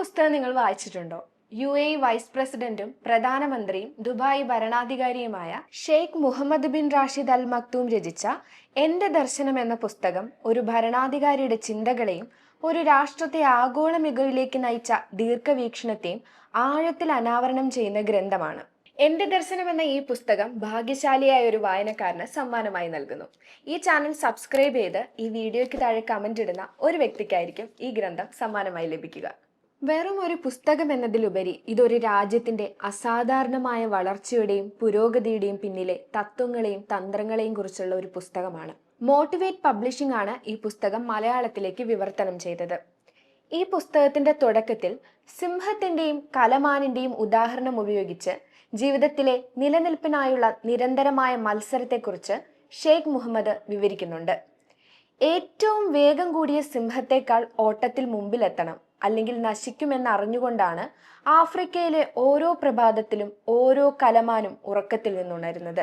പുസ്തകം നിങ്ങൾ വായിച്ചിട്ടുണ്ടോ? യു എ വൈസ് പ്രസിഡന്റും പ്രധാനമന്ത്രിയും Dubai ഭരണാധികാരിയുമായ Sheikh Mohammed bin Rashid Al Maktoum രചിച്ച എന്റെ ദർശനം എന്ന പുസ്തകം ഒരു ഭരണാധികാരിയുടെ ചിന്തകളെയും ഒരു രാഷ്ട്രത്തെ ആഗോള മികവിലേക്ക് നയിച്ച ദീർഘവീക്ഷണത്തെയും ആഴത്തിൽ അനാവരണം ചെയ്യുന്ന ഗ്രന്ഥമാണ്. എന്റെ ദർശനം എന്ന ഈ പുസ്തകം ഭാഗ്യശാലിയായ ഒരു വായനക്കാരന് സമ്മാനമായി നൽകുന്നു. ഈ ചാനൽ സബ്സ്ക്രൈബ് ചെയ്ത് ഈ വീഡിയോയ്ക്ക് താഴെ കമന്റ് ഇടുന്ന ഒരു വ്യക്തിക്കായിരിക്കും ഈ ഗ്രന്ഥം സമ്മാനമായി ലഭിക്കുക. വെറും ഒരു പുസ്തകം എന്നതിലുപരി ഇതൊരു രാജ്യത്തിന്റെ അസാധാരണമായ വളർച്ചയുടെയും പുരോഗതിയുടെയും പിന്നിലെ തത്വങ്ങളെയും തന്ത്രങ്ങളെയും കുറിച്ചുള്ള ഒരു പുസ്തകമാണ്. മോട്ടിവേറ്റ് പബ്ലിഷിംഗ് ആണ് ഈ പുസ്തകം മലയാളത്തിലേക്ക് വിവർത്തനം ചെയ്തത്. ഈ പുസ്തകത്തിന്റെ തുടക്കത്തിൽ സിംഹത്തിന്റെയും കലമാനിന്റെയും ഉദാഹരണം ഉപയോഗിച്ച് ജീവിതത്തിലെ നിലനിൽപ്പിനായുള്ള നിരന്തരമായ മത്സരത്തെക്കുറിച്ച് ഷെയ്ഖ് മുഹമ്മദ് വിവരിക്കുന്നുണ്ട്. ഏറ്റവും വേഗം കൂടിയ സിംഹത്തേക്കാൾ ഓട്ടത്തിൽ മുമ്പിലെത്തണം. അല്ലെങ്കിൽ നശിക്കുമെന്നറിഞ്ഞുകൊണ്ടാണ് ആഫ്രിക്കയിലെ ഓരോ പ്രഭാതത്തിലും ഓരോ കലമാനും ഉറക്കത്തിൽ നിന്നുണരുന്നത്.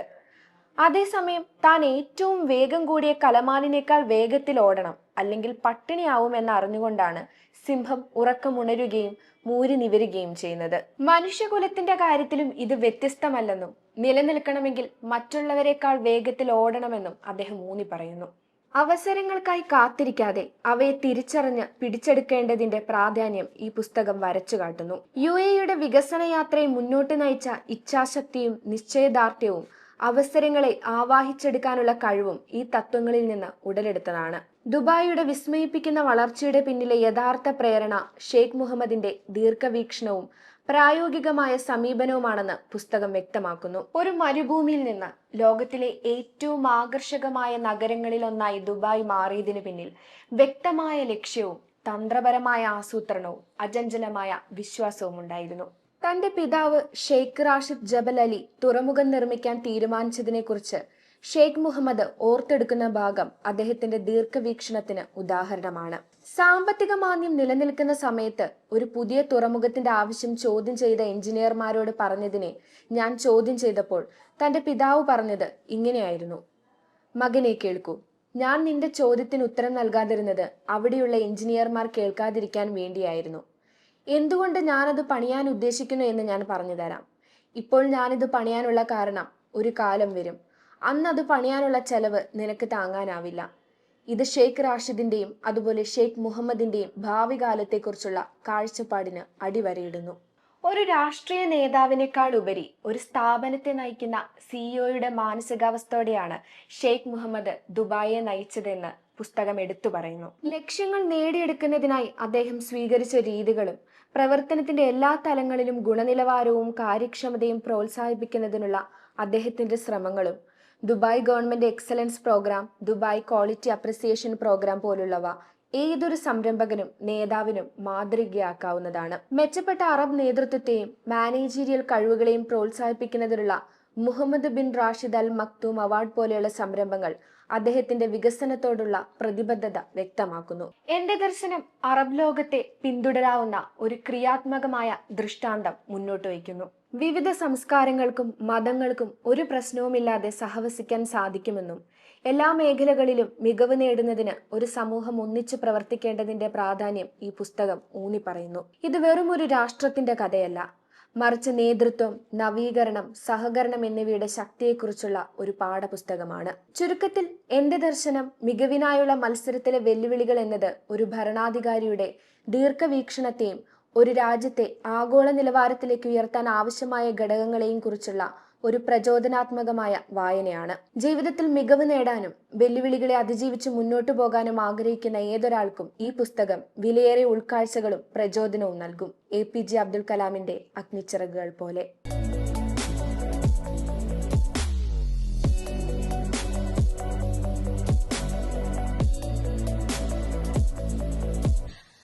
അതേസമയം താൻ ഏറ്റവും വേഗം കൂടിയ കലമാനിനേക്കാൾ വേഗത്തിൽ ഓടണം അല്ലെങ്കിൽ പട്ടിണിയാവുമെന്ന് അറിഞ്ഞുകൊണ്ടാണ് സിംഹം ഉറക്കമുണരുകയും മൂരി നിവരുകയും ചെയ്യുന്നത്. മനുഷ്യകുലത്തിന്റെ കാര്യത്തിലും ഇത് വ്യത്യസ്തമല്ലെന്നും നിലനിൽക്കണമെങ്കിൽ മറ്റുള്ളവരെക്കാൾ വേഗത്തിൽ ഓടണമെന്നും അദ്ദേഹം ഊന്നി പറയുന്നു അവസരങ്ങൾക്കായി കാത്തിരിക്കാതെ അവയെ തിരിച്ചറിഞ്ഞ് പിടിച്ചെടുക്കേണ്ടതിന്റെ പ്രാധാന്യം ഈ പുസ്തകം വരച്ചു കാട്ടുന്നു. യു എയുടെ വികസന യാത്രയെ മുന്നോട്ട് നയിച്ച ഇച്ഛാശക്തിയും നിശ്ചയദാർഢ്യവും അവസരങ്ങളെ ആവാഹിച്ചെടുക്കാനുള്ള കഴിവും ഈ തത്വങ്ങളിൽ നിന്ന് ഉടലെടുത്തതാണ്. ദുബായിയുടെ വിസ്മയിപ്പിക്കുന്ന വളർച്ചയുടെ പിന്നിലെ യഥാർത്ഥ പ്രേരണ ഷെയ്ഖ് മുഹമ്മദിന്റെ ദീർഘവീക്ഷണവും പ്രായോഗികമായ സമീപനവുമാണെന്ന് പുസ്തകം വ്യക്തമാക്കുന്നു. ഒരു മരുഭൂമിയിൽ നിന്ന് ലോകത്തിലെ ഏറ്റവും ആകർഷകമായ നഗരങ്ങളിലൊന്നായി ദുബായ് മാറിയതിനു പിന്നിൽ വ്യക്തമായ ലക്ഷ്യവും തന്ത്രപരമായ ആസൂത്രണവും അചഞ്ചലമായ വിശ്വാസവും ഉണ്ടായിരുന്നു. തന്റെ പിതാവ് ഷെയ്ഖ് റാഷിദ് ജബൽ അലി തുറമുഖം നിർമ്മിക്കാൻ തീരുമാനിച്ചതിനെക്കുറിച്ച് ഷെയ്ഖ് മുഹമ്മദ് ഓർത്തെടുക്കുന്ന ഭാഗം അദ്ദേഹത്തിന്റെ ദീർഘവീക്ഷണത്തിന് ഉദാഹരണമാണ്. സാമ്പത്തിക മാന്യം നിലനിൽക്കുന്ന സമയത്ത് ഒരു പുതിയ തുറമുഖത്തിന്റെ ആവശ്യം ചോദ്യം ചെയ്ത എഞ്ചിനീയർമാരോട് പറഞ്ഞതിനെ ഞാൻ ചോദ്യം ചെയ്തപ്പോൾ തന്റെ പിതാവ് പറഞ്ഞത് ഇങ്ങനെയായിരുന്നു. മകനെ കേൾക്കൂ ഞാൻ നിന്റെ ചോദ്യത്തിന് ഉത്തരം നൽകാതിരുന്നത് അവിടെയുള്ള എഞ്ചിനീയർമാർ കേൾക്കാതിരിക്കാൻ വേണ്ടിയായിരുന്നു. എന്തുകൊണ്ട് ഞാനത് പണിയാൻ ഉദ്ദേശിക്കുന്നു എന്ന് ഞാൻ പറഞ്ഞുതരാം ഇപ്പോൾ ഞാനിത് പണിയാനുള്ള കാരണം ഒരു കാലം വരും. അന്ന് അത് പണിയാനുള്ള ചെലവ് നിനക്ക് താങ്ങാനാവില്ല. ഇത് ഷെയ്ഖ് റാഷിദിന്റെയും അതുപോലെ ഷെയ്ഖ് മുഹമ്മദിന്റെയും ഭാവി കാലത്തെക്കുറിച്ചുള്ള കാഴ്ചപ്പാടിന് അടിവരയിടുന്നു. ഒരു രാഷ്ട്രീയ നേതാവിനേക്കാൾ ഉപരി ഒരു സ്ഥാപനത്തെ നയിക്കുന്ന സിഇഒയുടെ മാനസികാവസ്ഥയോടെയാണ് ഷെയ്ഖ് മുഹമ്മദ് ദുബായിയെ നയിച്ചതെന്ന് പുസ്തകം എടുത്തു പറയുന്നു. ലക്ഷ്യങ്ങൾ നേടിയെടുക്കുന്നതിനായി അദ്ദേഹം സ്വീകരിച്ച രീതികളും പ്രവർത്തനത്തിന്റെ എല്ലാ തലങ്ങളിലും ഗുണനിലവാരവും കാര്യക്ഷമതയും പ്രോത്സാഹിപ്പിക്കുന്നതിനുള്ള അദ്ദേഹത്തിന്റെ ശ്രമങ്ങളും Dubai government excellence programme Dubai quality appreciation programme പോലുള്ളവ ഏതൊരു സംരംഭകനും നേതാവിനും മാതൃകയാക്കാവുന്നതാണ്. മെച്ചപ്പെട്ട അറബ് നേതൃത്വത്തെയും മാനേജീരിയൽ കഴിവുകളെയും പ്രോത്സാഹിപ്പിക്കുന്നതിനുള്ള Mohammed bin Rashid Al Maktoum Award പോലെയുള്ള സംരംഭങ്ങൾ അദ്ദേഹത്തിന്റെ വികസനത്തോടുള്ള പ്രതിബദ്ധത വ്യക്തമാക്കുന്നു. എന്റെ ദർശനം അറബ് ലോകത്തെ പിന്തുടരാവുന്ന ഒരു ക്രിയാത്മകമായ ദൃഷ്ടാന്തം മുന്നോട്ട് വയ്ക്കുന്നു. വിവിധ സംസ്കാരങ്ങൾക്കും മതങ്ങൾക്കും ഒരു പ്രശ്നവുമില്ലാതെ സഹവസിക്കാൻ സാധിക്കുമെന്നും എല്ലാ മേഖലകളിലും മികവ് നേടുന്നതിന് ഒരു സമൂഹം ഒന്നിച്ചു പ്രവർത്തിക്കേണ്ടതിന്റെ പ്രാധാന്യം ഈ പുസ്തകം ഊന്നിപ്പറയുന്നു. ഇത് വെറും ഒരു രാഷ്ട്രത്തിന്റെ കഥയല്ല മറിച്ച് നേതൃത്വം നവീകരണം സഹകരണം എന്നിവയുടെ ശക്തിയെക്കുറിച്ചുള്ള ഒരു പാഠപുസ്തകമാണ്. ചുരുക്കത്തിൽ എന്റെ ദർശനം മികവിനായുള്ള മത്സരത്തിലെ വെല്ലുവിളികൾ എന്നത് ഒരു ഭരണാധികാരിയുടെ ദീർഘവീക്ഷണത്തെയും ഒരു രാജ്യത്തെ ആഗോള നിലവാരത്തിലേക്ക് ഉയർത്താൻ ആവശ്യമായ ഘടകങ്ങളെയും കുറിച്ചുള്ള ഒരു പ്രചോദനാത്മകമായ വായനയാണ്. ജീവിതത്തിൽ മികവ് നേടാനും വെല്ലുവിളികളെ അതിജീവിച്ച് മുന്നോട്ട് പോകാനും ആഗ്രഹിക്കുന്ന ഏതൊരാൾക്കും ഈ പുസ്തകം വിലയേറെ ഉൾക്കാഴ്ചകളും പ്രചോദനവും നൽകും. എ പി ജെ അബ്ദുൽ കലാമിന്റെ അഗ്നിച്ചിറകുകൾ പോലെ.